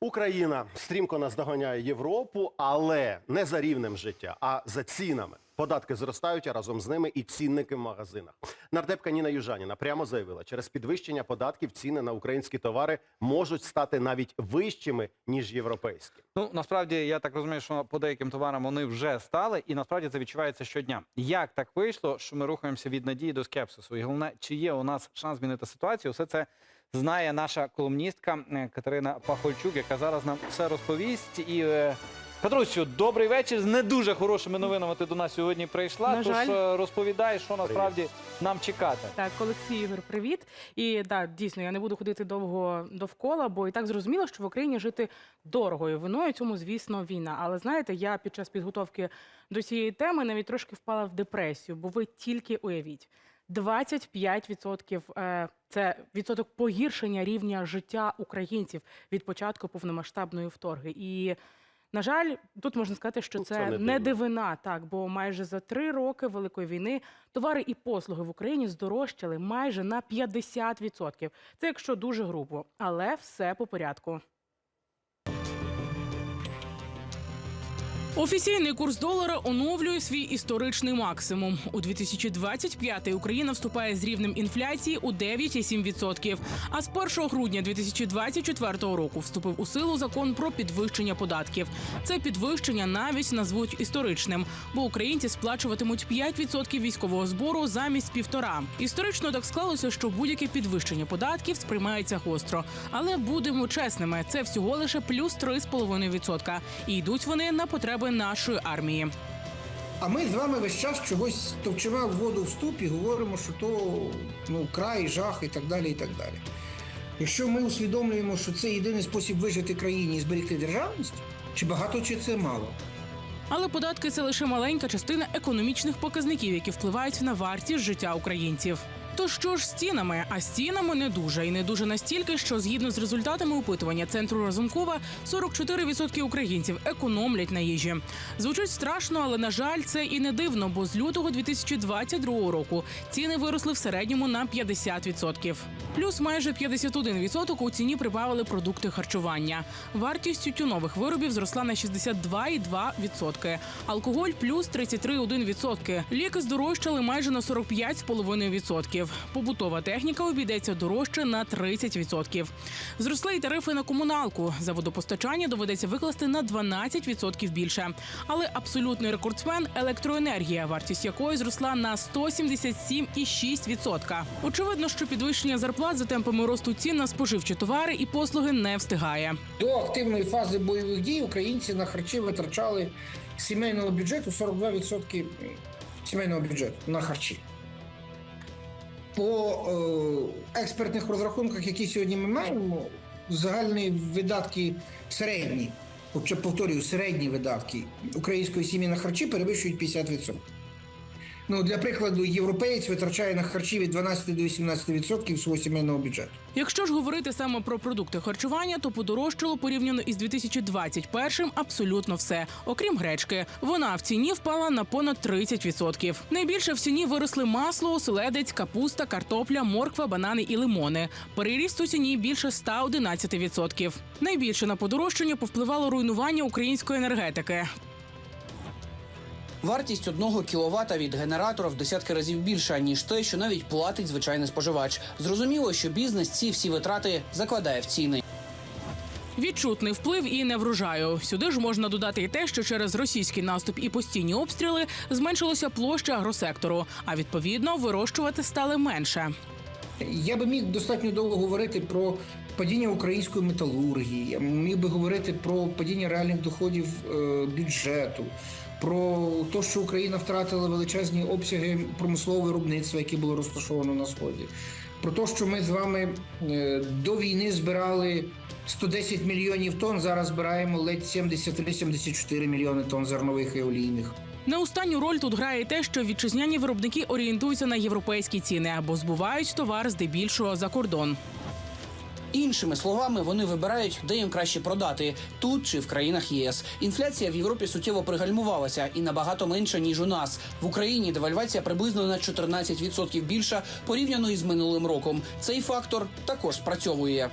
Україна стрімко наздоганяє Європу, але не за рівнем життя, а за цінами. Податки зростають, а разом з ними і цінники в магазинах. Нардепка Ніна Южаніна прямо заявила, через підвищення податків ціни на українські товари можуть стати навіть вищими ніж європейські. Ну насправді я так розумію, що по деяким товарам вони вже стали, і насправді це відчувається щодня. Як так вийшло, що ми рухаємося від надії до скепсису? І головне, чи є у нас шанс змінити ситуацію? Все це знає наша колумністка е, Катерина Пахольчук, яка зараз нам все розповість. І е, Петрусю, добрий вечір. З не дуже хорошими новинами ти до нас сьогодні прийшла. На Тож жаль. е, розповідай, що насправді нам чекати. Так, Олексій Ігор, привіт. І да, дійсно, я не буду ходити довго довкола, бо і так зрозуміло, що в Україні жити дорого. І виною цьому, звісно, війна. Але знаєте, я під час підготовки до цієї теми навіть трошки впала в депресію, бо ви тільки уявіть. 25% е, – це відсоток погіршення рівня життя українців від початку повномасштабної вторги. І на жаль, тут можна сказати, що це, це не не, дивина, так бо майже за три роки великої війни товари і послуги в Україні здорожчали майже на 50%. Це якщо дуже грубо, але все по порядку. Офіційний курс долара оновлює свій історичний максимум. У 2025 Україна вступає з рівнем інфляції у 9,7%. А з 1 грудня 2024 року вступив у силу закон про підвищення податків. Це підвищення навіть назвуть історичним, бо українці сплачуватимуть 5% військового збору замість півтора. Історично так склалося, що будь-яке підвищення податків сприймається гостро. Але будемо чесними, це всього лише плюс 3,5%. І йдуть вони на потреби нашої армії. А ми з вами весь час чогось товчемо в воду в ступі, говоримо, що то ну, край, жах і так далі. і так далі. Якщо ми усвідомлюємо, що це єдиний спосіб вижити країні і зберегти державність, чи багато, чи це мало? Але податки це лише маленька частина економічних показників, які впливають на вартість життя українців. То що ж з цінами? А з цінами не дуже і не дуже настільки, що згідно з результатами опитування центру Разумкова, 44% українців економлять на їжі. Звучить страшно, але на жаль, це і не дивно, бо з лютого 2022 року ціни виросли в середньому на 50%. Плюс майже 51% у ціні прибавили продукти харчування. Вартість тютюнових виробів зросла на 62,2%. Алкоголь плюс 33,1%. Ліки здорожчали майже на 45,5%. Побутова техніка обійдеться дорожче на 30%. Зросли й тарифи на комуналку. За водопостачання доведеться викласти на 12% більше. Але абсолютний рекордсмен електроенергія, вартість якої зросла на 177,6%. Очевидно, що підвищення зарплат за темпами росту цін на споживчі товари і послуги не встигає. До активної фази бойових дій українці на харчі витрачали сімейного бюджету 42% сімейного бюджету на харчі. По е, експертних розрахунках, які сьогодні ми маємо, загальні видатки середні, повторюю, середні видатки української сім'ї на харчі перевищують 50%. Ну, для прикладу, європеєць витрачає на харчі від 12 до 18% свого сімейного бюджету. Якщо ж говорити саме про продукти харчування, то подорожчало порівняно із 2021 абсолютно все, окрім гречки. Вона в ціні впала на понад 30%. Найбільше в ціні виросли масло, оселедець, капуста, картопля, морква, банани і лимони. Переріст у ціні більше 111%. Найбільше на подорожчання повпливало руйнування української енергетики. Вартість одного кіловата від генератора в десятки разів більша ніж те, що навіть платить звичайний споживач. Зрозуміло, що бізнес ці всі витрати закладає в ціни. Відчутний вплив і не врожаю. Сюди ж можна додати і те, що через російський наступ і постійні обстріли зменшилася площа агросектору, а відповідно вирощувати стали менше. Я би міг достатньо довго говорити про падіння української металургії, я міг би говорити про падіння реальних доходів е, бюджету, про те, що Україна втратила величезні обсяги промислового виробництва, яке було розташовано на сході. Про те, що ми з вами е, до війни збирали 110 мільйонів тонн, зараз збираємо ледь 73-74 мільйони тонн зернових і олійних. Не останню роль тут грає те, що вітчизняні виробники орієнтуються на європейські ціни або збувають товар здебільшого за кордон. Іншими словами, вони вибирають, де їм краще продати тут чи в країнах ЄС. Інфляція в Європі суттєво пригальмувалася і набагато менша ніж у нас. В Україні девальвація приблизно на 14% більша порівняно із минулим роком. Цей фактор також спрацьовує.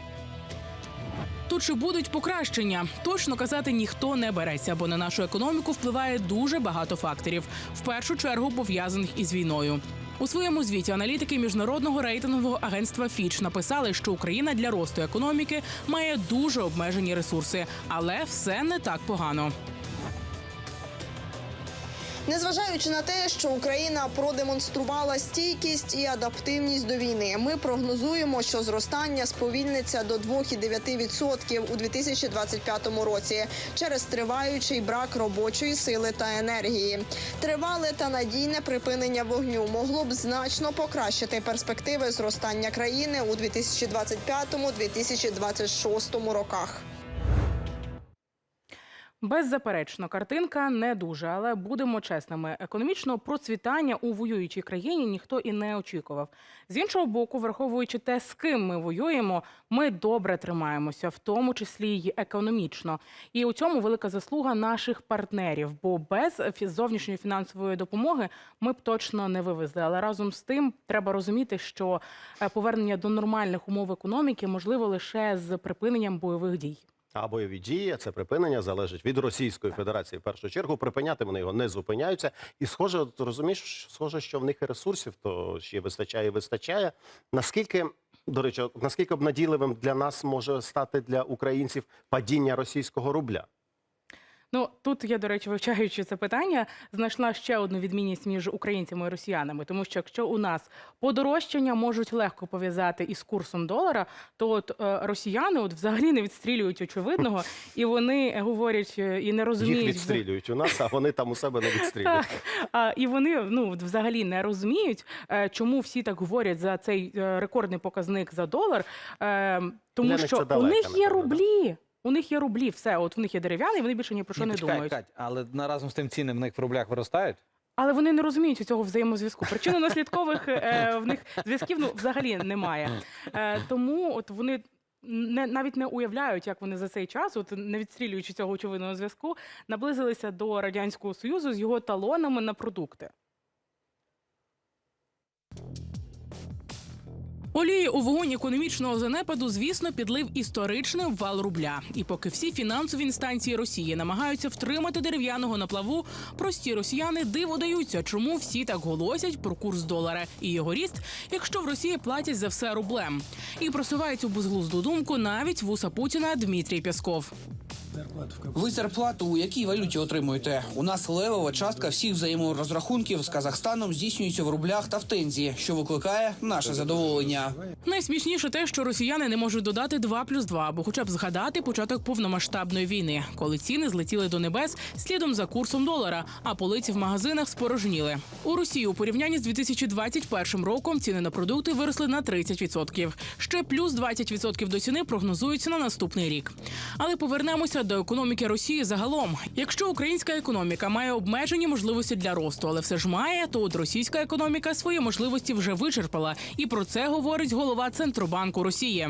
То чи будуть покращення? Точно казати ніхто не береться, бо на нашу економіку впливає дуже багато факторів, в першу чергу пов'язаних із війною. У своєму звіті аналітики міжнародного рейтингового агентства Фіч написали, що Україна для росту економіки має дуже обмежені ресурси, але все не так погано. Незважаючи на те, що Україна продемонструвала стійкість і адаптивність до війни, ми прогнозуємо, що зростання сповільниться до 2,9% у 2025 році через триваючий брак робочої сили та енергії. Тривале та надійне припинення вогню могло б значно покращити перспективи зростання країни у 2025-2026 роках. Беззаперечно, картинка не дуже, але будемо чесними. Економічного процвітання у воюючій країні ніхто і не очікував. З іншого боку, враховуючи те, з ким ми воюємо, ми добре тримаємося, в тому числі й економічно. І у цьому велика заслуга наших партнерів. Бо без зовнішньої фінансової допомоги ми б точно не вивезли. Але разом з тим треба розуміти, що е, повернення до нормальних умов економіки можливо лише з припиненням бойових дій. А бойові дії це припинення залежить від Російської Федерації. В першу чергу припиняти вони його не зупиняються. І схоже, от розумієш, схоже, що в них і ресурсів то ще вистачає і вистачає. Наскільки до речі, наскільки обнадійливим для нас може стати для українців падіння російського рубля? Ну тут я, до речі, вивчаючи це питання, знайшла ще одну відмінність між українцями і росіянами. Тому що якщо у нас подорожчання можуть легко пов'язати із курсом долара, то от е, росіяни от взагалі не відстрілюють очевидного, і вони говорять е, і не розуміють Їх відстрілюють у нас, а вони там у себе не відстрілюють. а, і вони ну взагалі не розуміють, е, чому всі так говорять за цей рекордний показник за долар. Е, тому що у них є рублі. У них є рублі, все. От в них є дерев'яний, вони більше ні про що Ні, не почекай, думають. Кать, але на- разом з тим ціни в них в рублях виростають. Але вони не розуміють цього взаємозв'язку. Причинно-наслідкових е, в них зв'язків ну, взагалі немає. Е, тому от вони. Не навіть не уявляють, як вони за цей час, от не відстрілюючи цього очевидного зв'язку, наблизилися до радянського союзу з його талонами на продукти. Олії у вогонь економічного занепаду, звісно, підлив історичний обвал рубля. І поки всі фінансові інстанції Росії намагаються втримати дерев'яного на плаву, прості росіяни диво даються, чому всі так голосять про курс долара і його ріст, якщо в Росії платять за все рублем. І просуває цю безглузду думку навіть вуса Путіна Дмитрій Пєсков. Ви зарплату у якій валюті отримуєте? У нас левова частка всіх взаєморозрахунків з Казахстаном здійснюється в рублях та в тензі, що викликає наше задоволення. Найсмішніше те, що росіяни не можуть додати 2 плюс 2, або хоча б згадати початок повномасштабної війни, коли ціни злетіли до небес слідом за курсом долара, а полиці в магазинах спорожніли. У Росії у порівнянні з 2021 роком ціни на продукти виросли на 30%. Ще плюс 20% до ціни прогнозуються на наступний рік. Але повернемося до економіки Росії загалом. Якщо українська економіка має обмежені можливості для росту, але все ж має, то от російська економіка свої можливості вже вичерпала, і про це говорить голова центробанку Росії.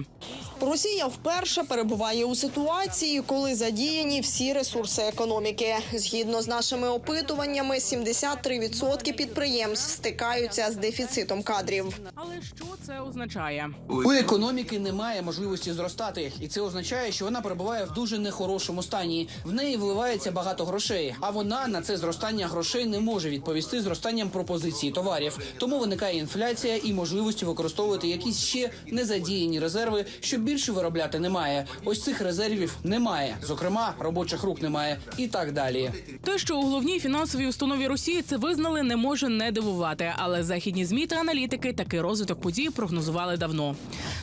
Росія вперше перебуває у ситуації, коли задіяні всі ресурси економіки. Згідно з нашими опитуваннями, 73% підприємств стикаються з дефіцитом кадрів. Але що це означає? У економіки немає можливості зростати, і це означає, що вона перебуває в дуже нехорошому стані. В неї вливається багато грошей, а вона на це зростання грошей не може відповісти зростанням пропозиції товарів. Тому виникає інфляція і можливості використовувати якісь ще незадіяні резерви, що більше виробляти немає. Ось цих резервів немає. Зокрема, робочих рук немає і так далі. Те, що у головній фінансовій установі Росії це визнали, не може не дивувати. Але західні змі та аналітики такий розвиток подій прогнозували давно.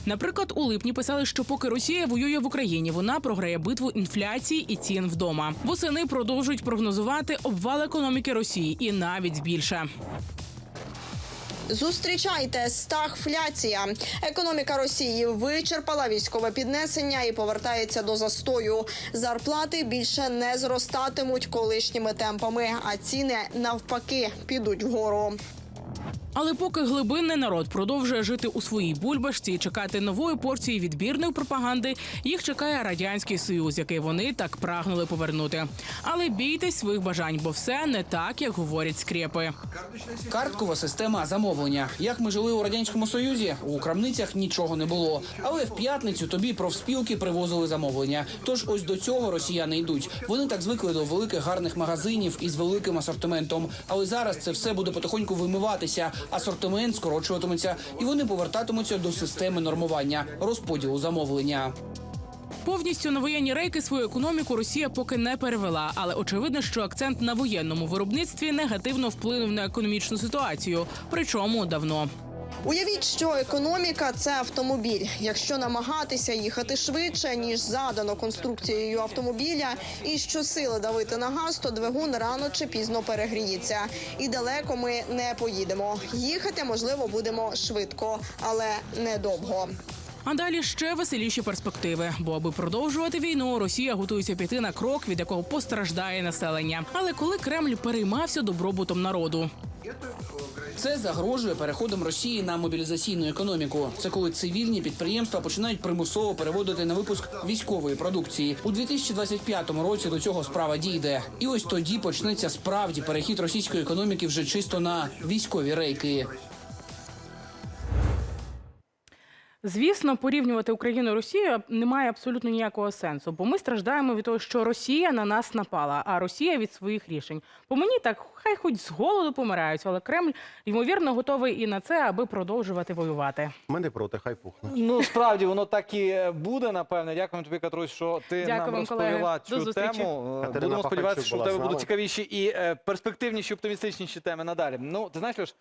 Наприклад, у липні писали, що поки Росія воює в Україні, вона програє битву інфляції і цін вдома. Восени продовжують прогнозувати обвал економіки Росії і навіть більше. Зустрічайте стагфляція. Економіка Росії вичерпала військове піднесення і повертається до застою. Зарплати більше не зростатимуть колишніми темпами, а ціни навпаки підуть вгору. Але поки глибинний народ продовжує жити у своїй бульбашці і чекати нової порції відбірної пропаганди, їх чекає радянський союз, який вони так прагнули повернути. Але бійтесь своїх бажань, бо все не так, як говорять скрепи. Карткова система замовлення. Як ми жили у радянському союзі, у крамницях нічого не було. Але в п'ятницю тобі профспілки привозили замовлення. Тож ось до цього росіяни йдуть. Вони так звикли до великих гарних магазинів із великим асортиментом. Але зараз це все буде потихоньку вимиватися. Асортимент скорочуватиметься, і вони повертатимуться до системи нормування розподілу замовлення. Повністю на воєнні рейки свою економіку Росія поки не перевела, але очевидно, що акцент на воєнному виробництві негативно вплинув на економічну ситуацію, причому давно. Уявіть, що економіка це автомобіль. Якщо намагатися їхати швидше ніж задано конструкцією автомобіля, і щосили давити на газ, то двигун рано чи пізно перегріється. І далеко ми не поїдемо. Їхати можливо будемо швидко, але недовго. А далі ще веселіші перспективи. Бо аби продовжувати війну, Росія готується піти на крок, від якого постраждає населення. Але коли Кремль переймався добробутом народу, Це загрожує переходом Росії на мобілізаційну економіку. Це коли цивільні підприємства починають примусово переводити на випуск військової продукції. У 2025 році до цього справа дійде. І ось тоді почнеться справді перехід російської економіки вже чисто на військові рейки. Звісно, порівнювати Україну і Росію немає абсолютно ніякого сенсу, бо ми страждаємо від того, що Росія на нас напала, а Росія від своїх рішень. По мені так, хай хоч з голоду помирають, але Кремль ймовірно готовий і на це, аби продовжувати воювати. Ми не проти, хай пухне. Ну справді воно так і буде. Напевне, дякуємо тобі, Катрусь, що ти Дякую нам вам, колеги. розповіла До цю тему. Катерина Будемо сподіватися, що в тебе будуть цікавіші і е, перспективніші, оптимістичніші теми надалі. Ну ти знаєш, тобі